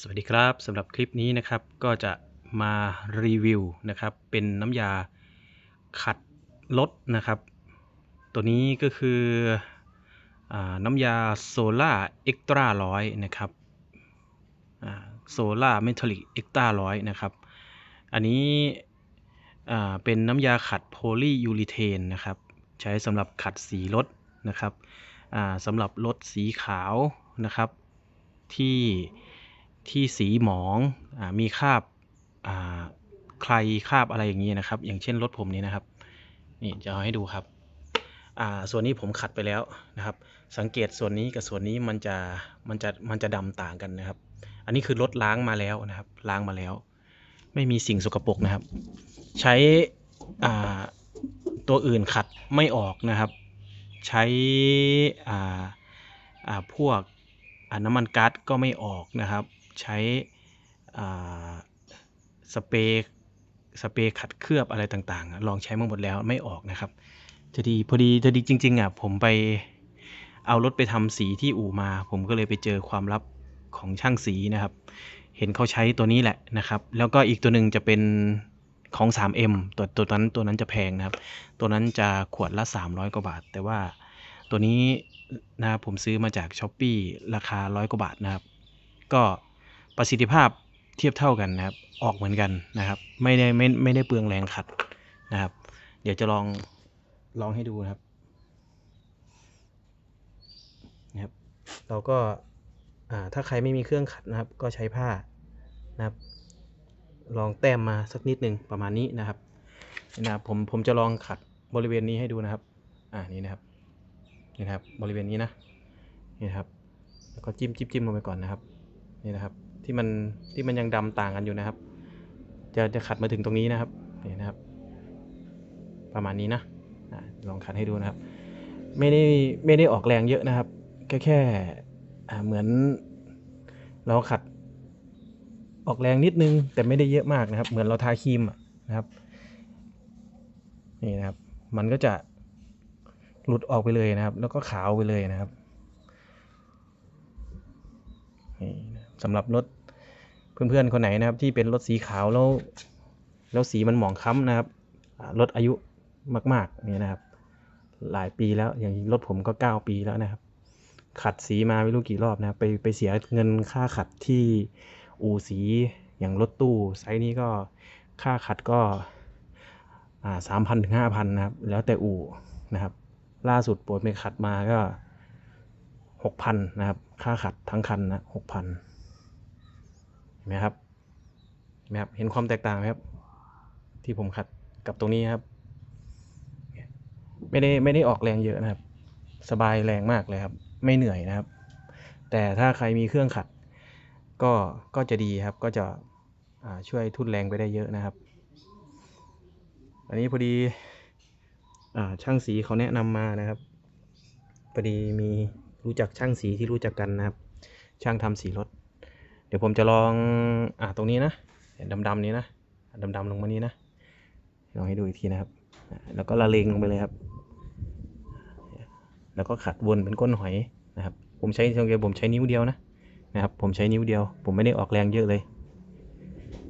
สวัสดีครับสำหรับคลิปนี้นะครับก็จะมารีวิวนะครับเป็นน้ำยาขัดรถนะครับ ตัวนี้ก็คืออน้ำยาโซล่าเอ็กตร้าร้อยนะครับโซล่าเมทัลลิกเอ็กตร้าร้อยนะครับ อันนี้เป็นน้ำยาขัดโพลียูริเทนนะครับ ใช้สำหรับขัดสีรถนะครับสำหรับรถสีขาวนะครับที่ ที่สีหมองอมีคราบาใครคราบอะไรอย่างนี้นะครับ อย่างเช่นรถผมนี้นะครับ นี่จะเอาให้ดูครับ ส่วนนี้ผมขัดไปแล้วนะครับ สังเกตส่วนนี้กับส่วนนี้มันจะมันจะมันจะดำต่างกันนะครับ อันนี้คือรถล้างมาแล้วนะครับ ล้างมาแล้ว ไม่มีสิ่งสกปรกนะครับ ใช้ตัวอื่นขัดไม่ออกนะครับ ใช้พวกน้ำมันก๊าซก็ไม่ออกนะครับ ใช้สเปรย์สเปรย์ขัดเคลือบอะไรต่างๆ ลองใช้มาหมดแล้วไม่ออกนะครับจะดีพอดีจะดีจริงๆอะผมไปเอารถไปทำสีที่อู่มา ผมก็เลยไปเจอความลับของช่างสีนะครับ เห็นเขาใช้ตัวนี้แหละนะครับ แล้วก็อีกตัวหนึ่งจะเป็นของ 3M ตัวตัวนั้นตัวนั้นจะแพงนะครับ ตัวนั้นจะขวดละ 300 กว่าบาท แต่ว่าตัวนี้นะครับผมซื้อมาจาก s h อ p e e ราคาร้อยกว่าบาทนะครับ ก็ ประสิทธิภาพเทียบเท่ากันนะครับ ออกเหมือนกันนะครับ ไม่ได้ไม่ไม่ได้เปลืองแรงขัดนะครับ เดี๋ยวจะลองลองให้ดูนะครับนะครับ เราก็อ่าถ้าใครไม่มีเครื่องขัดนะครับ ก็ใช้ผ้านะครับ ลองแต้มมาสักนิดหนึ่งประมาณนี้นะครับนะครับผมผมจะลองขัดบริเวณนี้ให้ดูนะครับ อ่านี่นะครับนี่นะครับบริเวณนี้นะนี่นะครับ แล้วก็จิ้มจิ้มจิ้มลงไปก่อนนะครับ นี่นะครับ ที่มันที่มันยังดำต่างกันอยู่นะครับ จะจะขัดมาถึงตรงนี้นะครับนี่นะครับ ประมาณนี้นะลองขัดให้ดูนะครับ ไม่ได้ไม่ได้ออกแรงเยอะนะครับ แค่แค่เหมือนเราขัดออกแรงนิดนึง แต่ไม่ได้เยอะมากนะครับ เหมือนเราทาครีมนะครับนี่นะครับ มันก็จะหลุดออกไปเลยนะครับ แล้วก็ขาวไปเลยนะครับนี่ สำหรับรถเพื่อนๆคนไหนนะครับ ที่เป็นรถสีขาวแล้วแล้วสีมันหมองค้ำนะครับรถอายุมากๆนี่นะครับ หลายปีแล้วอย่างรถผมก็ 9 ปีแล้วนะครับ ขัดสีมาไม่รู้กี่รอบนะครับ ไปไปเสียเงินค่าขัดที่อู่สีอย่างรถตู้ไซส์นี้ก็ค่าขัดก็สามพันถึงห้าพันนะครับ แล้วแต่อู่นะครับ ล่าสุดปวดไปขัดมาก็หกพันนะครับ ค่าขัดทั้งคันนะหกพัน ห็นไหมครับเห็นไหมครับ เห็นความแตกต่างไหมครับ ที่ผมขัดกับตรงนี้ครับ ไม่ได้ไม่ได้ออกแรงเยอะนะครับ สบายแรงมากเลยครับ ไม่เหนื่อยนะครับ แต่ถ้าใครมีเครื่องขัด ก็ก็จะดีครับ ก็จะช่วยทุนแรงไปได้เยอะนะครับ อันนี้พอดีอช่างสีเขาแนะนำมานะครับพอดีมีรู้จักช่างสีที่รู้จักกันนะครับ ช่างทำสีรถ ดี๋ยวผมจะลองอ่าตรงนี้นะเห็นดำๆนี้นะดำๆลงมานี้นะลองให้ดูอีกทีนะครับ แล้วก็ละเลงลงไปเลยครับ แล้วก็ขัดวนเป็นก้นหอยนะครับ ผมใช้สังเกตผมใช้นิ้วเดียวนะนะครับ ผมใช้นิ้วเดียว ผมไม่ได้ออกแรงเยอะเลย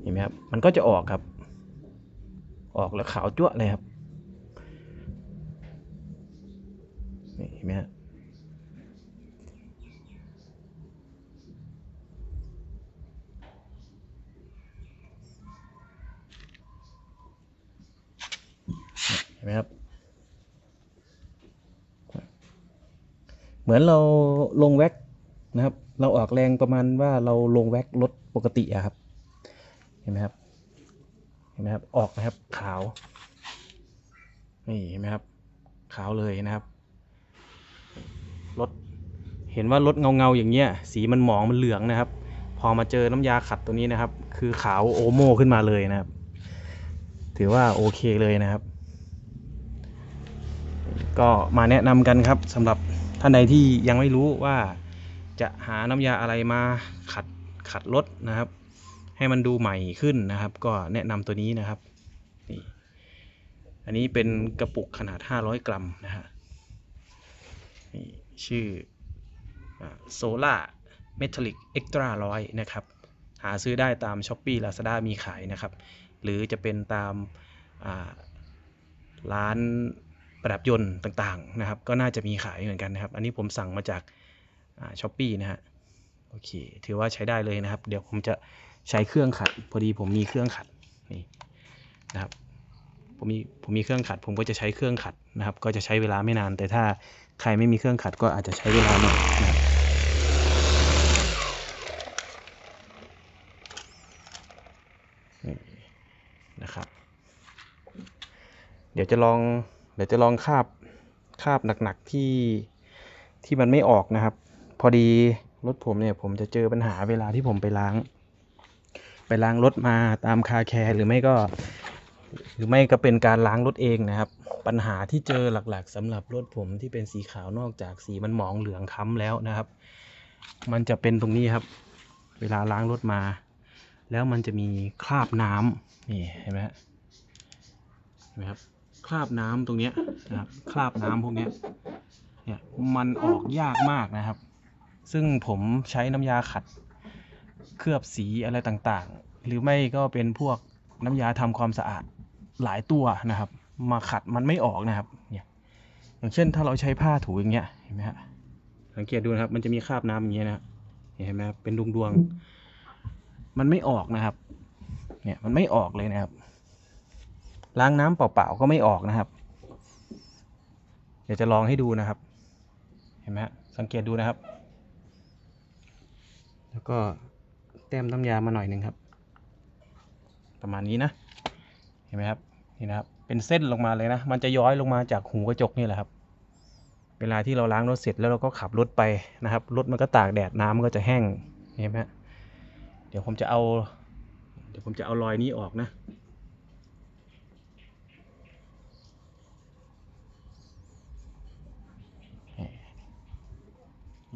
เห็นไหมครับ มันก็จะออกครับ ออกแล้วขาวจั่วเลยครับเห็นไหมฮะเห็นไหมครับ เหมือนเราลงแว็กนะครับ เราออกแรงประมาณว่าเราลงแว็กรถปกติอะครับ เห็นไหมครับ เห็นไหมครับ ออกนะครับขาว นี่เห็นไหมครับ ขาวเลยนะครับ รถ เห็นว่ารถเงาเงาๆอย่างเงี้ย สีมันหมองมันเหลืองนะครับ พอมาเจอน้ำยาขัดตัวนี้นะครับ คือขาวโอโม่ขึ้นมาเลยนะครับ ถือว่าโอเคเลยนะครับ ก็มาแนะนำกันครับสำหรับท่านใดที่ยังไม่รู้ว่าจะหาน้ำยาอะไรมาขัดขัดรถนะครับ ให้มันดูใหม่ขึ้นนะครับ ก็แนะนำตัวนี้นะครับนี่อันนี้เป็นกระปุกขนาด 500 กรัมนะฮะนี่ชื่อโซล่าเมทัลลิกเอ็กตร้าร้อยนะครับ หาซื้อได้ตาม s h อ p e e Lazada มีขายนะครับ หรือจะเป็นตามอ่าร้าน ประดับยนต์ต่างๆนะครับ ก็น่าจะมีขายเหมือนกันนะครับ อันนี้ผมสั่งมาจากช้อปปี้นะฮะโอเค ถือว่าใช้ได้เลยนะครับ เดี๋ยวผมจะใช้เครื่องขัด พอดีผมมีเครื่องขัดนี่นะครับผมมีผมมีเครื่องขัด ผมก็จะใช้เครื่องขัดนะครับ ก็จะใช้เวลาไม่นาน แต่ถ้าใครไม่มีเครื่องขัดก็อาจจะใช้เวลาหน่อยนะครับนี่นะครับ เดี๋ยวจะลอง เดี๋ยวจะลองคาบคาบหนักๆที่ที่มันไม่ออกนะครับ พอดีรถผมเนี่ยผมจะเจอปัญหาเวลาที่ผมไปล้าง ไปล้างรถมาตามคาแคร์หรือไม่ก็ หรือไม่ก็เป็นการล้างรถเองนะครับ ปัญหาที่เจอหลักๆสำหรับรถผมที่เป็นสีขาวนอกจากสีมันหมองเหลืองค้ำแล้วนะครับ มันจะเป็นตรงนี้ครับ เวลาล้างรถมา แล้วมันจะมีคราบน้ำนี่เห็นไหมเห็นไหมครับ คราบน้ำตรงเนี้ยนะครับคราบน้ำพวกเนี้ยเนี่ยมันออกยากมากนะครับ ซึ่งผมใช้น้ำยาขัด เคลือบสีอะไรต่างๆ หรือไม่ก็เป็นพวกน้ำยาทำความสะอาดหลายตัวนะครับ มาขัดมันไม่ออกนะครับเนี่ยอย่างเช่นถ้าเราใช้ผ้าถูอย่างเงี้ยเห็นไหมฮะสังเกตดูนะครับมันจะมีคราบน้ำอย่างเงี้ยนะเห็นไหมครับเป็นดวงๆมันไม่ออกนะครับ เนี่ยมันไม่ออกเลยนะครับ ล้างน้ำเปล่าๆก็ไม่ออกนะครับ เดี๋ยวจะลองให้ดูนะครับ เห็นไหมฮะสังเกตดูนะครับ แล้วก็แต้มน้ำยามาหน่อยหนึ่งครับ ประมาณนี้นะ เห็นไหมครับนี่นะครับ เป็นเส้นลงมาเลยนะ มันจะย้อยลงมาจากหูกระจกนี่แหละครับ เวลาที่เราล้างรถเสร็จแล้วเราก็ขับรถไปนะครับรถมันก็ตากแดดน้ำมันก็จะแห้งเห็นไหมฮะเดี๋ยวผมจะเอา เดี๋ยวผมจะเอารอยนี้ออกนะ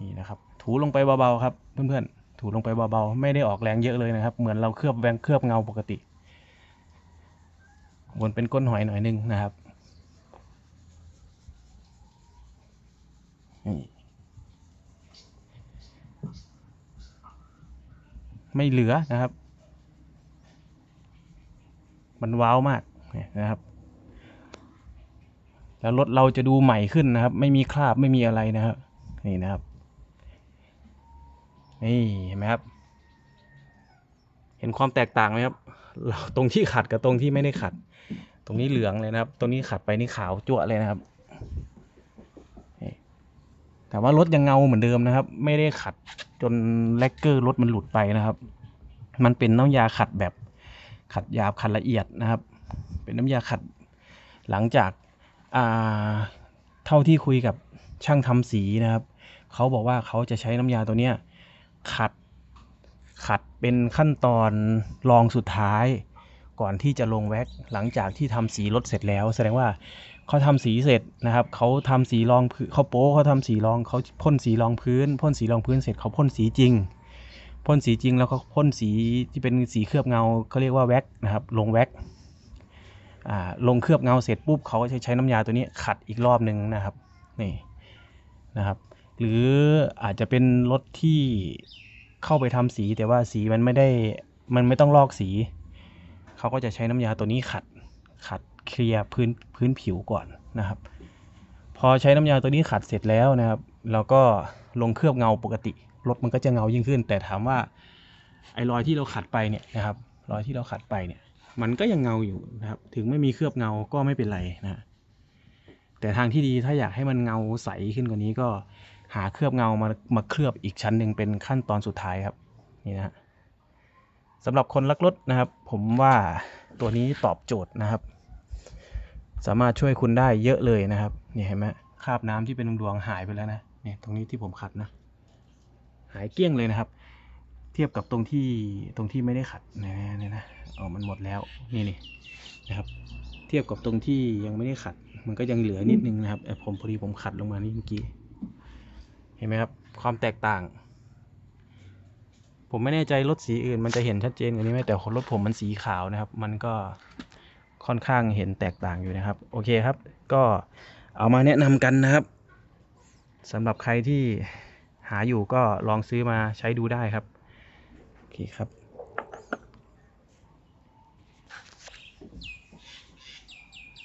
นี่นะครับ ถูลงไปเบาๆครับเพื่อนๆ ถูลงไปเบาๆ ไม่ได้ออกแรงเยอะเลยนะครับ เหมือนเราเคลือบแวงเคลือบเงาปกติ วนเป็นก้นหอยหน่อยหนึงนะครับไม่เหลือนะครับ มันว้าวมากนะครับ แล้วรถเราจะดูใหม่ขึ้นนะครับ ไม่มีคราบไม่มีอะไรนะครับ นี่นะครับ นี่เห็นไหมครับ เห็นความแตกต่างไหมครับ ตรงที่ขัดกับตรงที่ไม่ได้ขัด ตรงนี้เหลืองเลยนะครับ ตรงนี้ขัดไปนี่ขาวจั่วเลยนะครับ แต่ว่ารถยังเงาเหมือนเดิมนะครับ ไม่ได้ขัดจนแลกเกอร์รถมันหลุดไปนะครับ มันเป็นน้ำยาขัดแบบขัดหยาบขัดละเอียดนะครับ เป็นน้ำยาขัดหลังจากเท่าที่คุยกับช่างทำสีนะครับ เขาบอกว่าเขาจะใช้น้ำยาตัวเนี้ย ขัด ขัดเป็นขั้นตอนรองสุดท้าย ก่อนที่จะลงแว็กหลังจากที่ทำสีรถเสร็จแล้ว แสดงว่าเขาทำสีเสร็จนะครับเขาทำสีรองพื้นเขาโป๊เขาทำสีรองเขาพ่นสีรองพื้นพ่นสีรองพื้นเสร็จเขาพ่นสีจริงพ่นสีจริงแล้วก็พ่นสีที่เป็นสีเคลือบเงาเขาเรียกว่าแว็กนะครับลงแว็กลงเคลือบเงาเสร็จปุ๊บเขาก็จะใช้น้ำยาตัวนี้ขัดอีกรอบหนึ่งนะครับนี่นะครับ หรืออาจจะเป็นรถที่เข้าไปทำสี แต่ว่าสีมันไม่ได้มันไม่ต้องลอกสี เขาก็จะใช้น้ำยาตัวนี้ขัดขัดเคลียร์พื้นพื้นผิวก่อนนะครับ พอใช้น้ำยาตัวนี้ขัดเสร็จแล้วนะครับ เราก็ลงเคลือบเงาปกติรถมันก็จะเงายิ่งขึ้น แต่ถามว่าไอ้รอยที่เราขัดไปเนี่ยนะครับรอยที่เราขัดไปเนี่ย มันก็ยังเงาอยู่นะครับ ถึงไม่มีเคลือบเงาก็ไม่เป็นไรนะแต่ทางที่ดีถ้าอยากให้มันเงาใสขึ้นกว่านี้ก็ หาเคลือบเงามามาเคลือบอีกชั้นหนึ่งเป็นขั้นตอนสุดท้ายครับนี่นะสำหรับคนรักรถนะครับ ผมว่าตัวนี้ตอบโจทย์นะครับ สามารถช่วยคุณได้เยอะเลยนะครับนี่เห็นไหมคราบน้ำที่เป็นดวงๆหายไปแล้วนะเนี่ยตรงนี้ที่ผมขัดนะ หายเกลี้ยงเลยนะครับ เทียบกับตรงที่ตรงที่ไม่ได้ขัดนะเนี่ยนะเอมันหมดแล้วนี่นี่นะครับ เทียบกับตรงที่ยังไม่ได้ขัด มันก็ยังเหลือนิดนึงนะครับแต่ผมพอดีผมขัดลงมานี่เมื่อกี้ เห็นไหมครับ ความแตกต่าง ผมไม่แน่ใจรถสีอื่น มันจะเห็นชัดเจนกว่านี้ไหมแต่รถผมมันสีขาวนะครับ มันก็ค่อนข้างเห็นแตกต่างอยู่นะครับ โอเคครับ ก็เอามาแนะนำกันนะครับสำหรับใครที่หาอยู่ก็ลองซื้อมาใช้ดูได้ครับ โอเคครับ